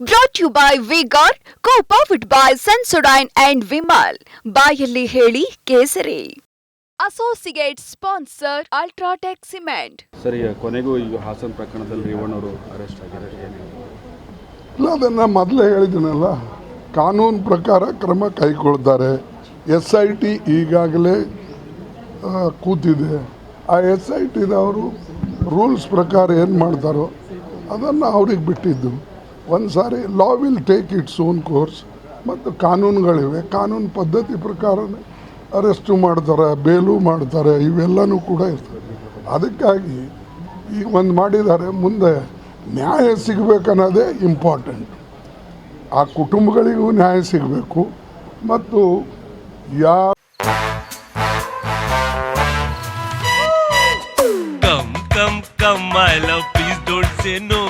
Brought you by V Guard co powered by Sensodyne and Vimal ಬಾಯಲ್ಲಿ ಹೇಳಿ ಕೇಸರಿ. Associate sponsor UltraTech cement ಸರಿ ಕೊನೆಗೂ ಈಗ ಹಾಸನ ಪ್ರಕರಣದಲ್ಲಿ ರೇವಣ್ಣವರು ಅರೆಸ್ಟ್ ಆಗಿದ್ದಾರೆ. ಏನು ಇಲ್ಲ ಅದನ್ನು ಮೊದಲೇ ಹೇಳಿದ್ದೀನಲ್ಲ. ಕಾನೂನು ಪ್ರಕಾರ ಕ್ರಮ ಕೈಗೊಳ್ತಾರೆ. ಎಸ್ ಐ ಟಿ ಈಗಾಗಲೇ ಕೂತಿದೆ. ಆ ಎಸ್ ಐ ಟಿದವರು ರೂಲ್ಸ್ ಪ್ರಕಾರ ಏನು ಮಾಡ್ತಾರೋ ಅದನ್ನು ಅವ್ರಿಗೆ ಬಿಟ್ಟಿದ್ದು. ಒಂದು ಸಾರಿ law will take its own course ಮತ್ತು ಕಾನೂನುಗಳಿವೆ. ಕಾನೂನು ಪದ್ಧತಿ ಪ್ರಕಾರನೇ ಅರೆಸ್ಟು ಮಾಡ್ತಾರೆ ಬೇಲು ಮಾಡ್ತಾರೆ ಇವೆಲ್ಲನೂ ಕೂಡ ಇರ್ತವೆ ಅದಕ್ಕಾಗಿ ಈಗ ಒಂದು ಮಾಡಿದ್ದಾರೆ. ಮುಂದೆ ನ್ಯಾಯ ಸಿಗಬೇಕನ್ನೋದೇ ಇಂಪಾರ್ಟೆಂಟ್ ಆ ಕುಟುಂಬಗಳಿಗೂ ನ್ಯಾಯ ಸಿಗಬೇಕು. ಮತ್ತು ಯಾ come come come I love please don't say no.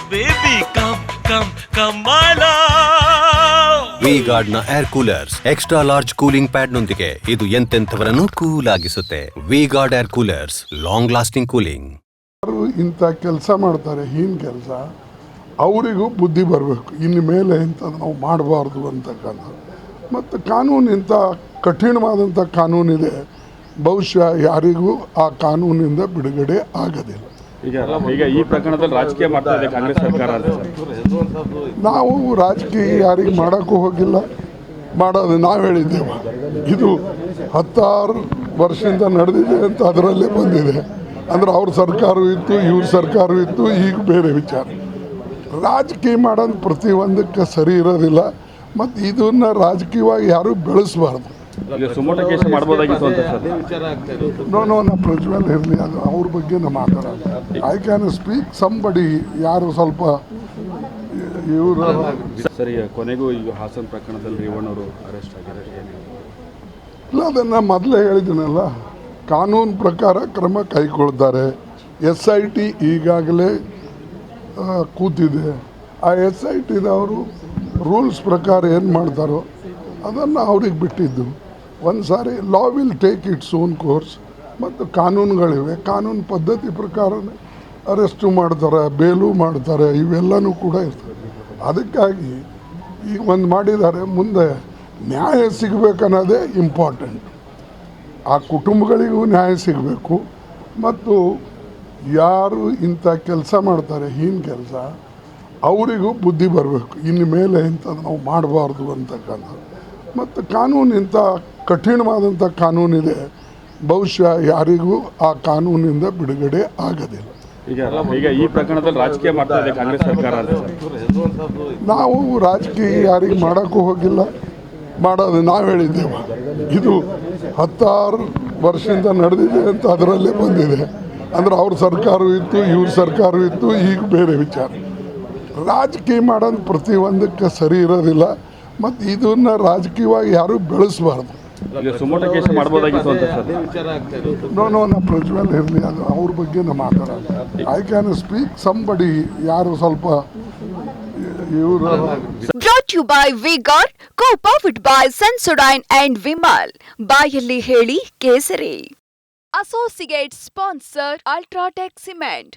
Come, come, ಕಮಾಲ. ವಿ ಗಾರ್ಡ್ನ air coolers extra large cooling pad ನೊಂದಿಗೆ ಇದು ಎಂತೆಂಥವರನ್ನು cool ಆಗಿಸುತ್ತೆ V Guard air coolers long lasting cooling ಇಂಥ ಕೆಲಸ ಮಾಡ್ತಾರೆ ಹೀನ್ ಕೆಲಸ. ಅವರಿಗೂ ಬುದ್ಧಿ ಬರಬೇಕು. ಇನ್ನು ಮೇಲೆ ಇಂಥದ್ದು ನಾವು ಮಾಡಬಾರ್ದು ಅಂತಕ್ಕಂಥ ಮತ್ತು ಕಾನೂನು ಇಂಥ ಕಠಿಣವಾದಂಥ ಕಾನೂನಿದೆ. ಬಹುಶಃ ಯಾರಿಗೂ ಆ ಕಾನೂನಿಂದ ಬಿಡುಗಡೆ ಆಗೋದಿಲ್ಲ. ಈಗ ಈ ಪ್ರಕರಣದಲ್ಲಿ ರಾಜಕೀಯ ಮಾಡ್ತಾ ಕಾಂಗ್ರೆಸ್ ಸರ್ಕಾರ ನಾವು ರಾಜಕೀಯ ಯಾರಿಗೆ ಮಾಡೋಕ್ಕೂ ಹೋಗಿಲ್ಲ. ಮಾಡೋದು ನಾವು ಹೇಳಿದ್ದೇವೆ. ಇದು ಹತ್ತಾರು ವರ್ಷದಿಂದ ನಡೆದಿದೆ ಅಂತ ಅದರಲ್ಲೇ ಬಂದಿದೆ. ಅಂದ್ರೆ ಅವ್ರ ಸರ್ಕಾರವೂ ಇತ್ತು, ಇವ್ರ ಸರ್ಕಾರವೂ ಇತ್ತು, ಈಗ ಬೇರೆ ವಿಚಾರ. ರಾಜಕೀಯ ಮಾಡೋದು ಪ್ರತಿಯೊಂದಕ್ಕೆ ಸರಿ ಇರೋದಿಲ್ಲ. ಮತ್ತು ಇದನ್ನು ರಾಜಕೀಯವಾಗಿ ಯಾರೂ ಬೆಳೆಸಬಾರ್ದು. ಸುಮೋಟ ಕೇಸ್ ಮಾಡ್ಬೋದಾಗಿತ್ತು ಅಂತ ಸರ್. ನೋ ನೋ ಪ್ರಜ್ವಲ್ ಇರಲಿ ಅದು ಅವ್ರ ಬಗ್ಗೆ ನಮ್ಮ ಮಾತಾಡೋದು. ಐ ಕ್ಯಾನ್ ಸ್ಪೀಕ್ ಸಂಬಡಿ ಯಾರು ಸ್ವಲ್ಪ ಇವರು ಸರಿ ಕೊನೆಗೂ ಈಗ ಹಾಸನ ಪ್ರಕರಣದಲ್ಲಿ ರೇವಣ್ಣವರು ಅರೆಸ್ಟ್ ಆಗಿದ್ದಾರೆ. ಇಲ್ಲ ಅದನ್ನು ಮೊದಲೇ ಹೇಳಿದ್ದೀನಲ್ಲ ಕಾನೂನು ಪ್ರಕಾರ ಕ್ರಮ ಕೈಗೊಳ್ತಾರೆ. ಎಸ್ ಐ ಟಿ ಈಗಾಗಲೇ ಕೂತಿದೆ. ಆ ಎಸ್ ಐ ಟಿದವರು ರೂಲ್ಸ್ ಪ್ರಕಾರ ಏನು ಮಾಡ್ತಾರೋ ಅದನ್ನು ಅವ್ರಿಗೆ ಬಿಟ್ಟಿದ್ದು. ಒಂದು ಸಾರಿ law will take its own course ಮತ್ತು ಕಾನೂನುಗಳಿವೆ. ಕಾನೂನು ಪದ್ಧತಿ ಪ್ರಕಾರನೇ ಅರೆಸ್ಟು ಮಾಡ್ತಾರೆ, ಬೇಲು ಮಾಡ್ತಾರೆ, ಇವೆಲ್ಲನೂ ಕೂಡ ಇರ್ತವೆ ಅದಕ್ಕಾಗಿ ಈಗ ಒಂದು ಮಾಡಿದ್ದಾರೆ. ಮುಂದೆ ನ್ಯಾಯ ಸಿಗಬೇಕನ್ನೋದೇ ಇಂಪಾರ್ಟೆಂಟ್ ಆ ಕುಟುಂಬಗಳಿಗೂ ನ್ಯಾಯ ಸಿಗಬೇಕು. ಮತ್ತು ಯಾರು ಇಂಥ ಕೆಲಸ ಮಾಡ್ತಾರೆ, ಹೀನ ಕೆಲಸ, ಅವರಿಗೂ ಬುದ್ಧಿ ಬರಬೇಕು. ಇನ್ನು ಮೇಲೆ ಇಂಥದ್ದು ನಾವು ಮಾಡಬಾರ್ದು ಅಂತಕ್ಕಂಥ ಮತ್ತು ಕಾನೂನು ಇಂಥ ಕಠಿಣವಾದಂಥ ಕಾನೂನಿದೆ. ಬಹುಶಃ ಯಾರಿಗೂ ಆ ಕಾನೂನಿಂದ ಬಿಡುಗಡೆ ಆಗೋದಿಲ್ಲ. ಈಗ ಈಗ ಈ ಪ್ರಕರಣದಲ್ಲಿ ರಾಜಕೀಯ ಮಾಡ್ತಾ ಇದೆ ಕಾಂಗ್ರೆಸ್ ಸರ್ಕಾರ ನಾವು ರಾಜಕೀಯ ಯಾರಿಗೆ ಮಾಡೋಕ್ಕೂ ಹೋಗಿಲ್ಲ. ಮಾಡೋದು ನಾವು ಹೇಳಿದ್ದೇವೆ. ಇದು ಹತ್ತಾರು ವರ್ಷದಿಂದ ನಡೆದಿದೆ ಅಂತ ಅದರಲ್ಲೇ ಬಂದಿದೆ. ಅಂದ್ರೆ ಅವ್ರ ಸರ್ಕಾರವೂ ಇತ್ತು ಇವ್ರ ಸರ್ಕಾರವೂ ಇತ್ತು ಈಗ ಬೇರೆ ವಿಚಾರ. ರಾಜಕೀಯ ಮಾಡೋದು ಪ್ರತಿಯೊಂದಕ್ಕೆ ಸರಿ ಇರೋದಿಲ್ಲ. ಮತ್ತು ಇದನ್ನು ರಾಜಕೀಯವಾಗಿ ಯಾರೂ ಬೆಳೆಸಬಾರ್ದು. ಸುಮೋಟ ಕೇಸ್ ಮಾಡ್ಬೋದಾಗಿತ್ತು ಅಂತ ಸರ್. ನೋ ನೋ ನಾ ಪ್ರಜ್ವಲ್ ಇರಲಿ ಅದು ಅವ್ರ ಬಗ್ಗೆ ನಾ ಮಾತಾಡೋದು. ಐ ಕ್ಯಾನ್ ಸ್ಪೀಕ್ ಸಂಬಡಿ ಯಾರು ಸ್ವಲ್ಪ brought you by V Guard co powered by Sensodyne and Vimal ಬಾಯಲ್ಲಿ ಹೇಳಿ ಕೇಸರಿ. Associate sponsor UltraTech cement